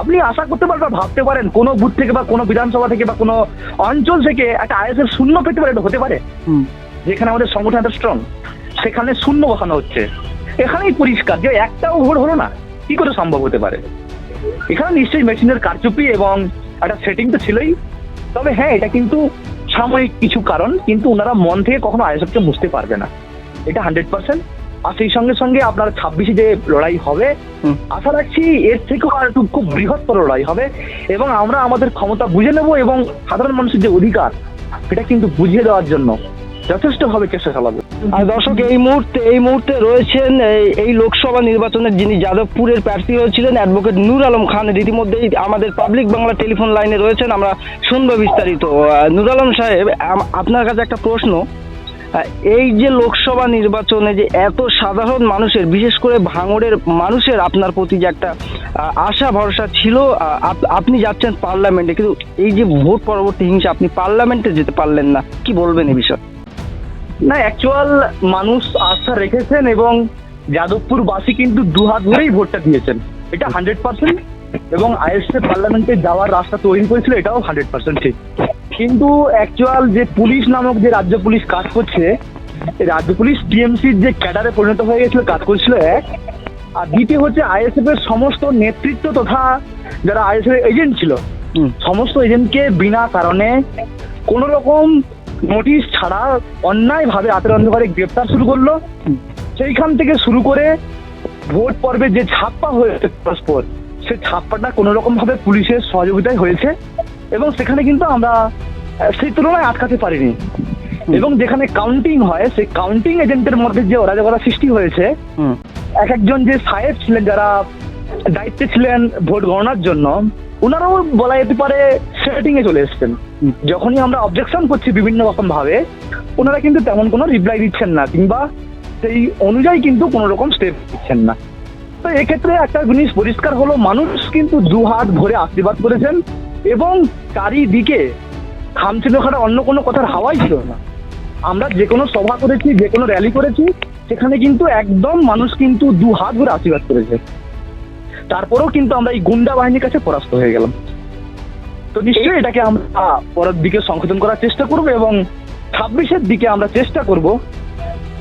আপনি আশা করতে পারেন বা ভাবতে পারেন কোনো বুথ থেকে বা কোনো বিধানসভা থেকে বা কোনো অঞ্চল থেকে একটা আইএসএফ শূন্য পেতে পারে হতে পারে। যেখানে আমাদের সংগঠন এত স্ট্রং সেখানে শূন্য বসানো হচ্ছে। এখানেই পরিষ্কার যে একটাও ভোট হলো না কি করে সম্ভব হতে পারে? এখানে নিশ্চয়ই মেশিনের কারচুপি এবং একটা সেটিং তো ছিলই। তবে হ্যাঁ এটা কিন্তু সাময়িক কিছু কারণ কিন্তু ওনারা মন থেকে কখনো আইএসএফকে বুঝতে পারবে না। এটা হান্ড্রেড পার্সেন্ট আর সেই সঙ্গে সঙ্গে আপনার ছাব্বিশে যে লড়াই হবে আশা রাখছি এর থেকেও আর একটু খুব বৃহত্তর লড়াই হবে এবং আমরা আমাদের ক্ষমতা বুঝে নেব এবং সাধারণ মানুষের যে অধিকার সেটা কিন্তু বুঝিয়ে দেওয়ার জন্য যথেষ্টভাবে চেষ্টা চালাবে। আর দর্শক এই মুহূর্তে এই মুহূর্তে রয়েছেন এই- লোকসভা নির্বাচনের যিনি যাদবপুরের প্রার্থী হয়েছিলেন অ্যাডভোকেট নূর আলম খান। রীতিমধ্যেই আমাদের পাবলিক বাংলা টেলিফোন লাইনে রয়েছেন আমরা শুনব বিস্তারিত। নূর আলম সাহেব আপনার কাছে একটা প্রশ্ন। এই যে লোকসভা নির্বাচনে যে এত সাধারণ মানুষের, বিশেষ করে ভাঙড়ের মানুষের আপনার প্রতি যে একটা আশা, ভরসা ছিল আপনি যাচ্ছেন পার্লামেন্টে, কিন্তু এই যে ভোট পরবর্তী হিংসা, আপনি পার্লামেন্টে যেতে পারলেন না। কি বলবেন এই বিষয়ে? না অ্যাকচুয়াল মানুষ আস্থা রেখেছেন এবং যাদবপুর বাসী কিন্তু দু হাত ধরেই ভোটটা দিয়েছেন। এটা হান্ড্রেড পার্সেন্ট এবং আইএসএ পার্লামেন্টে যাওয়ার রাস্তা তৈরি করেছিল, এটাও হান্ড্রেড পার্সেন্ট ঠিক। কিন্তু অ্যাকচুয়াল যে পুলিশ নামক যে রাজ্য পুলিশ কাজ করছে রাজ্য পুলিশ টিএমসির যে ক্যাডারে পরিণত হয়ে গেছিল কাজ করছিল এক আর দ্বিতীয় হচ্ছে আইএসএফ এর সমস্ত নেতৃত্ব তথা যারা আইএসএফ এর এজেন্ট ছিল সমস্ত এজেন্টকে বিনা কারণে কোন রকম নোটিশ ছাড়া অন্যায়ভাবে রাতের অন্ধকারে গ্রেপ্তার শুরু করল। সেইখান থেকে শুরু করে ভোট পর্বে যে ছাপ্পা হয়েছে পরস্পর সে ছাপ্পাটা কোনো রকম ভাবে পুলিশের সহযোগিতায় হয়েছে। এবং সেখানে কিন্তু আমরা সেই তুলনায় আটকাতে পারিনি। এবং যেখানে কাউন্টিং হয় সেই কাউন্টিং এজেন্টের মধ্যে যে অরাজকতা সৃষ্টি হয়েছে এক একজন যে সাহেব ছিলেন যারা দায়িত্বে ছিলেন ভোট গণনার জন্য ওনারাও বলা যেতে পারে সেটিং এ চলে এসেছেন। যখনই আমরা অবজেকশন করছি বিভিন্ন রকম ভাবে ওনারা কিন্তু তেমন কোনো রিপ্লাই দিচ্ছেন না কিংবা সেই অনুযায়ী কিন্তু কোনো রকম স্টেপ দিচ্ছেন না। তো এক্ষেত্রে একটা জিনিস পরিষ্কার হলো মানুষ কিন্তু দু হাত ভরে আশীর্বাদ করেছেন এবং চারিদিকে খামছিল খাটা অন্য কোনো কথার হাওয়াই ছিল না। আমরা যে কোনো সভা করেছি, যে কোনো র্যালি করেছি, সেখানে কিন্তু একদম মানুষ কিন্তু দু হাত ধরে আশীর্বাদ করেছে। তারপরেও কিন্তু আমরা এই গুন্ডা বাহিনীর কাছে পরাস্ত হয়ে গেলাম। তো নিশ্চয়ই এটাকে আমরা পরের দিকে সংশোধন করার চেষ্টা করব এবং ছাব্বিশের দিকে আমরা চেষ্টা করব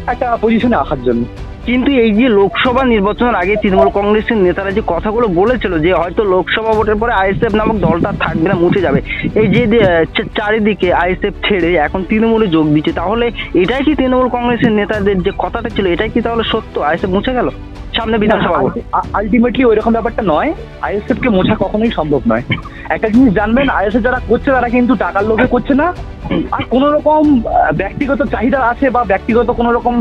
একটা পজিশনে আসার জন্য। কিন্তু এই যে লোকসভা নির্বাচনের আগে তৃণমূল কংগ্রেসের নেতারা যে কথাগুলো বলেছিল যে হয়তো লোকসভা ভোটের পরে আইএসএফ নামক দলটা থাকবে না, মুছে যাবে। এই যে চারিদিকে আইএসএফ ছেড়ে এখন তৃণমূলে যোগ দিচ্ছে, তাহলে এটাই কি তৃণমূল কংগ্রেসের নেতাদের যে কথাটা ছিল, এটাই কি তাহলে সত্য? আইএসএফ মুছে গেল? সামনে বিধানসভা আলটিমেটলি ওই রকম ব্যাপারটা নয় আইএসএফ কে মোছা কখনোই সম্ভব নয়। একটা জিনিস জানবেন আইএসএফ যারা করছে তারা কিন্তু টাকার লোভে করছে না। আর কোন রকম ব্যক্তিগত চাহিদা আছে বা ব্যক্তিগত কোন রকম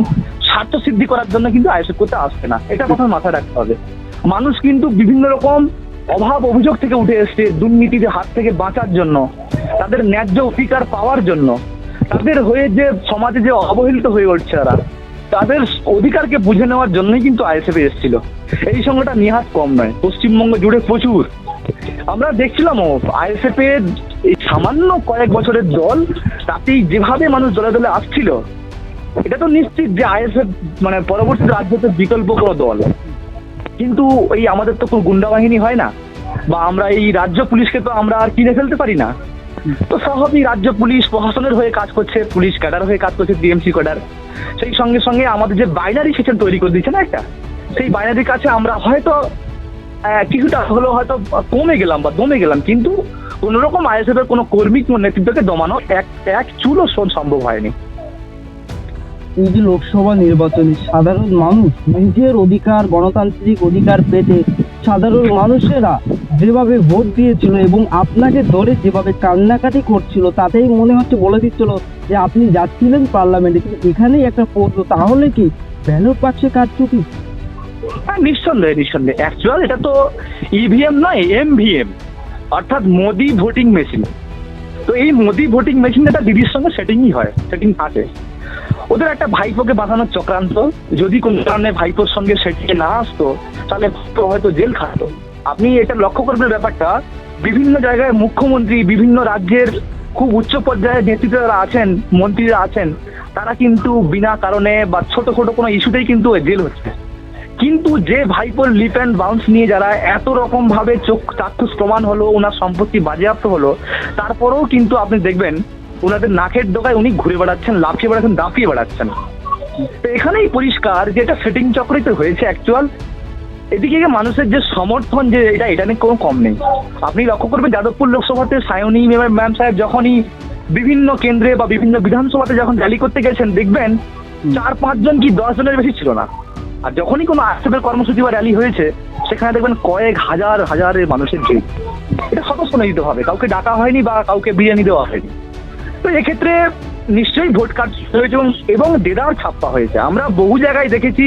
স্বার্থ সিদ্ধি করার জন্য কিন্তু আইএসএফ করতে আসছে না। এটা কথা মাথায় রাখতে হবে। মানুষ কিন্তু বিভিন্ন রকম অভাব অভিযোগ থেকে উঠে এসছে দুর্নীতির হাত থেকে বাঁচার জন্য তাদের ন্যায্য অধিকার পাওয়ার জন্য। তাদের হয়ে যে সমাজে যে অবহেলিত হয়ে উঠছে তারা। তাদের অধিকারকে বুঝে নেওয়ার জন্যই কিন্তু আইএসএফ এসেছিল। এই সংখ্যাটা নিহাত কম নয়। পশ্চিমবঙ্গ জুড়ে প্রচুর। আমরা দেখছিলাম আইএসএফ এর সামান্য কয়েক বছরের দল, তাতেই যেভাবে মানুষ দলে দলে আসছিল, এটা তো নিশ্চিত যে আইএসএফ মানে পরবর্তী রাজ্যতে বিকল্প কোনো দল। কিন্তু এই আমাদের তো কোনো গুন্ডা বাহিনী হয় না, বা আমরা এই রাজ্য পুলিশকে তো আমরা আর কিনে ফেলতে পারি না। তো স্বাভাবিক রাজ্য পুলিশ প্রশাসনের হয়ে কাজ করছে, পুলিশ ক্যাডার হয়ে কাজ করছে, ডিএমসি ক্যাডার। সেই সঙ্গে সঙ্গে আমাদের যে বাইনারি সেশন তৈরি করে দিচ্ছে না একটা, সেই বাইনারির কাছে আমরা হয়তো কিছুটা হলেও হয়তো কমে গেলাম বা দমে গেলাম, কিন্তু কোন রকম আইএসএফ এর কোনো কর্মী কোনো নেতৃত্বকে দমানো এক এক চুলও শোন সম্ভব হয়নি। এই যে লোকসভা নির্বাচনে সাধারণ মানুষ নিজের অধিকার, গণতান্ত্রিক অধিকার পেতে সাধারণ মানুষেরা যেভাবে ভোট দিয়েছিল এবং আপনাকে ধরে যেভাবে কান্নাকাটি করছিল, তাতেই মনে হচ্ছে বলে দিচ্ছিল যে আপনি যাচ্ছিলেন পার্লামেন্টে, কিন্তু এখানেই একটা প্রশ্ন, তাহলে কি ব্যালট বাক্সে কারচুপি হ্যাঁ নিঃসন্দেহে নিঃসন্দেহে। অ্যাকচুয়াল এটা তো ইভিএম নয় এমভিএম অর্থাৎ মোদি ভোটিং মেশিন। তো এই মোদি ভোটিং মেশিন একটা দিদির সঙ্গে সেটিংই হয় সেটিং থাকে। ওদের একটা ভাইপোকে বাঁধানোর চক্রান্ত। যদি কোনো কারণে ভাইপোর সঙ্গে সেটিকে না আসতো, তাহলে হয়তো জেল খাটতো। আপনি এটা লক্ষ্য করবেন ব্যাপারটা, বিভিন্ন জায়গায় মুখ্যমন্ত্রী, বিভিন্ন রাজ্যের খুব উচ্চ পর্যায়ের নেতৃত্বরা আছেন, মন্ত্রীরা আছেন, তারা কিন্তু বিনা কারণে বা ছোট ছোট কোনো ইস্যুতেই কিন্তু জেল হচ্ছে। কিন্তু যে ভাইপোর লিপ অ্যান্ড বাউন্স নিয়ে যারা এত রকম ভাবে চোখ চাক্ষুষ প্রমাণ হলো, ওনার সম্পত্তি বাজেয়াপ্ত হলো, তারপরেও কিন্তু আপনি দেখবেন ওনাদের নাকের ডোকায় উনি ঘুরে বেড়াচ্ছেন লাফিয়ে বেড়াচ্ছেন দাপিয়ে বেড়াচ্ছেন। তো এখানেই পরিষ্কার যে এটা সেটিং চক্রই তো হয়েছে অ্যাকচুয়াল এদিকে মানুষের যে সমর্থন যে এটা এটা নিয়ে কোনো কম নেই। আপনি লক্ষ্য করবেন যাদবপুর লোকসভাতে সায়নী ম্যাম সাহেব যখনই বিভিন্ন কেন্দ্রে বা বিভিন্ন বিধানসভাতে যখন র্যালি করতে গেছেন দেখবেন চার পাঁচজন কি দশ জনের বেশি ছিল না। আর যখনই কোনো আক্ষেপের কর্মসূচি বা র্যালি হয়েছে সেখানে দেখবেন কয়েক হাজার হাজারের মানুষের ভিড়। এটা স্বতঃস্ফূর্ত হবে কাউকে ডাকা হয়নি বা কাউকে বিরিয়ানি দেওয়া হয়নি। তো এক্ষেত্রে নিশ্চয়ই ভোট কার্ড হয়েছে এবং দেদার ছাপ্পা হয়েছে। আমরা বহু জায়গায় দেখেছি,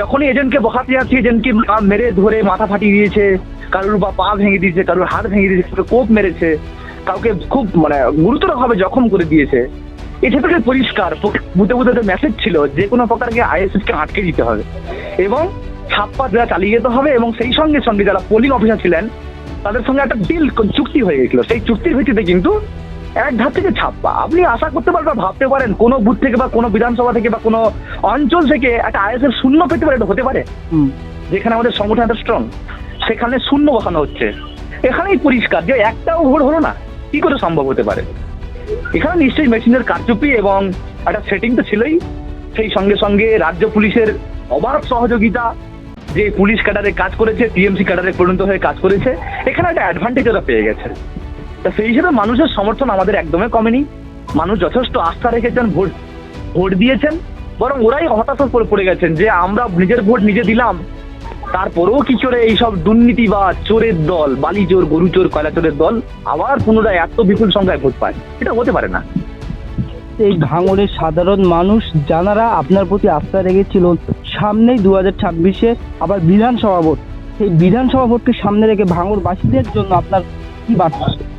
যখনই এজেন্টকে বসাতে যাচ্ছি, এজেন্টকে মেরে ধরে মাথা ফাটিয়ে দিয়েছে, কারোর বা পা ভেঙে দিয়েছে, কারোর হাত ভেঙে দিয়েছে, কারোর কোপ মেরেছে, কাউকে খুব মানে গুরুতরভাবে জখম করে দিয়েছে। এটা থেকে পরিষ্কার, বুঝতে বুতে মেসেজ ছিল যে কোনো প্রকারকে আইএসএসকে আটকে দিতে হবে এবং ছাপ্পা দেওয়া চালিয়ে যেতে হবে এবং সেই সঙ্গে সঙ্গে যারা পোলিং অফিসার ছিলেন, তাদের সঙ্গে একটা ডিল চুক্তি হয়ে গেছিল। সেই চুক্তির ভিত্তিতে কিন্তু এক ধাপ থেকে ছাপ্পা। আপনি আশা করতে পারেন বা ভাবতে পারেন কোনো বুথ থেকে বা কোনো বিধানসভা থেকে বা কোনো অঞ্চল থেকে একটা আইএসএফ শূন্য পেতে পারে এটা হতে পারে। যেখানে আমাদের সংগঠন এত স্ট্রং সেখানে শূন্য বসানো হচ্ছে। এখানেই পরিষ্কার যে একটাও ভোট হলো না কি করে সম্ভব হতে পারে? এখানে নিশ্চয়ই মেশিনের কারচুপি এবং একটা সেটিং তো ছিলই। সেই সঙ্গে সঙ্গে রাজ্য পুলিশের অবাধ সহযোগিতা যে পুলিশ ক্যাডারে কাজ করেছে টিএমসি ক্যাডারে পরিণত হয়ে কাজ করেছে এখানে একটা অ্যাডভান্টেজ ওরা পেয়ে গেছে। তা সেই হিসেবে মানুষের সমর্থন আমাদের একদমই কমেনি। মানুষ যথেষ্ট আস্থা রেখেছেন, ভোট ভোট দিয়েছেন, বরং ওরাই হতাশা করে পড়ে গেছেন যে আমরা নিজের ভোট নিজে দিলাম। তারপরেও কি করে এইসব দুর্নীতি বা চোরের দল, বালি চোর, গরু চোর, কয়লা চোরের দল আবার পুনরায় এত বিপুল সংখ্যায় ভোট পায়? এটা হতে পারে না। এই ভাঙড়ের সাধারণ মানুষ যারা আপনার প্রতি আস্থা রেখেছিল সামনেই দু হাজার ছাব্বিশে আবার বিধানসভা ভোট। সেই বিধানসভা ভোটকে সামনে রেখে ভাঙড়বাসীদের জন্য আপনার কি বার্তা?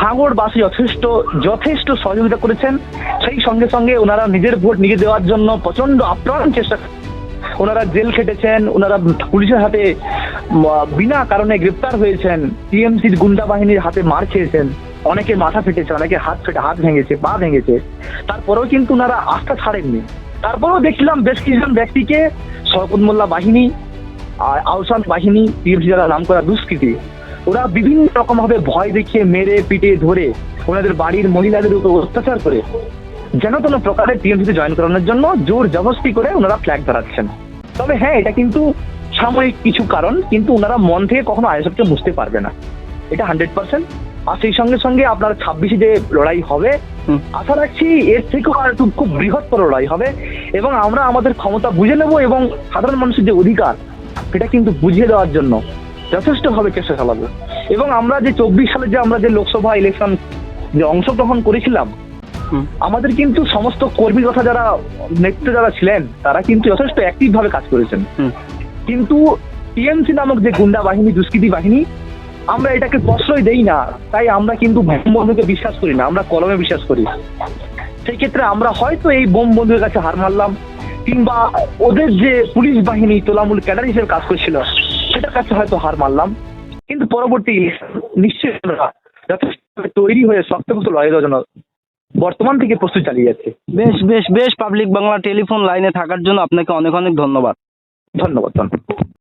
ভাঙড়বাসী যথেষ্ট যথেষ্ট সহযোগিতা করেছেন। সেই সঙ্গে সঙ্গে ওনারা নিজের ভোট নিজে দেওয়ার জন্য প্রচণ্ড আপ্রাণ চেষ্টা ওনারা জেল খেটেছেন, ওনারা পুলিশের হাতে বিনা কারণে গ্রেপ্তার হয়েছেন, টিএমসির গুন্ডা বাহিনীর হাতে মার খেয়েছেন। অনেকে মাথা ফেটেছে, অনেকে হাত ফেটে, হাত ভেঙেছে, পা ভেঙেছে। তারপরেও কিন্তু ওনারা আস্থা ছাড়েননি। তারপরেও দেখলাম বেশ কিছুজন ব্যক্তিকে শরকত মোল্লা বাহিনী আর আউসান বাহিনী, টিএমসি যারা নাম করা দুষ্কৃতী ওরা বিভিন্ন রকম ভাবে ভয় দেখিয়ে মেরে পিটে ধরে ওনাদের বাড়ির মহিলাদের উপর অত্যাচার করে। যেন কোনো প্রকারে টিএমসিতে জয়েন করানোর জন্য জোর জবস্তি করে ওনারা ফ্ল্যাগ ধরাচ্ছেন। তবে হ্যাঁ এটা কিন্তু সাময়িক কিছু কারণ কিন্তু ওনারা মন থেকে কখনো আইএসএফকে বুঝতে পারবে না। এটা হান্ড্রেড পার্সেন্ট আর সেই সঙ্গে সঙ্গে আপনার ছাব্বিশে যে লড়াই হবে আশা রাখছি এর থেকেও আর একটু খুব বৃহত্তর লড়াই হবে এবং আমরা আমাদের ক্ষমতা বুঝে নেব এবং সাধারণ মানুষের যে অধিকার সেটা কিন্তু বুঝিয়ে দেওয়ার জন্য যথেষ্টভাবে চেষ্টা চালাবো এবং আমরা যে চব্বিশ সালে যে আমরা যে লোকসভা ইলেকশন যে অংশগ্রহণ করেছিলাম আমাদের কিন্তু সমস্ত কর্মী কথা যারা নেতৃত্বে যারা ছিলেন তারা কিন্তু যথেষ্ট অ্যাক্টিভ ভাবে কাজ করেছেন। কিন্তু টিএমসি নামক যে গুন্ডা বাহিনী দুষ্কৃতী বাহিনী আমরা এটাকে প্রশ্রয় দেই না তাই আমরা কিন্তু বোম বন্ধুকে বিশ্বাস করি না আমরা কলমে বিশ্বাস করি। সেই ক্ষেত্রে আমরা হয়তো এই বোম বন্ধুর কাছে হার মারলাম কিংবা ওদের যে পুলিশ বাহিনী তোলামূল ক্যাডার হিসেবে কাজ করছিল সেটার কাছে হয়তো হার মানলাম। কিন্তু পরবর্তী নিশ্চয়ই আমরা যথেষ্ট তৈরি হয়ে শক্তপোক্ত লড়াই দেওয়ার জন্য বর্তমান থেকে প্রস্তুত চালিয়ে যাচ্ছে। বেশ বেশ বেশ পাবলিক বাংলা টেলিফোন লাইনে থাকার জন্য আপনাকে অনেক অনেক ধন্যবাদ। ধন্যবাদ ধন্যবাদ।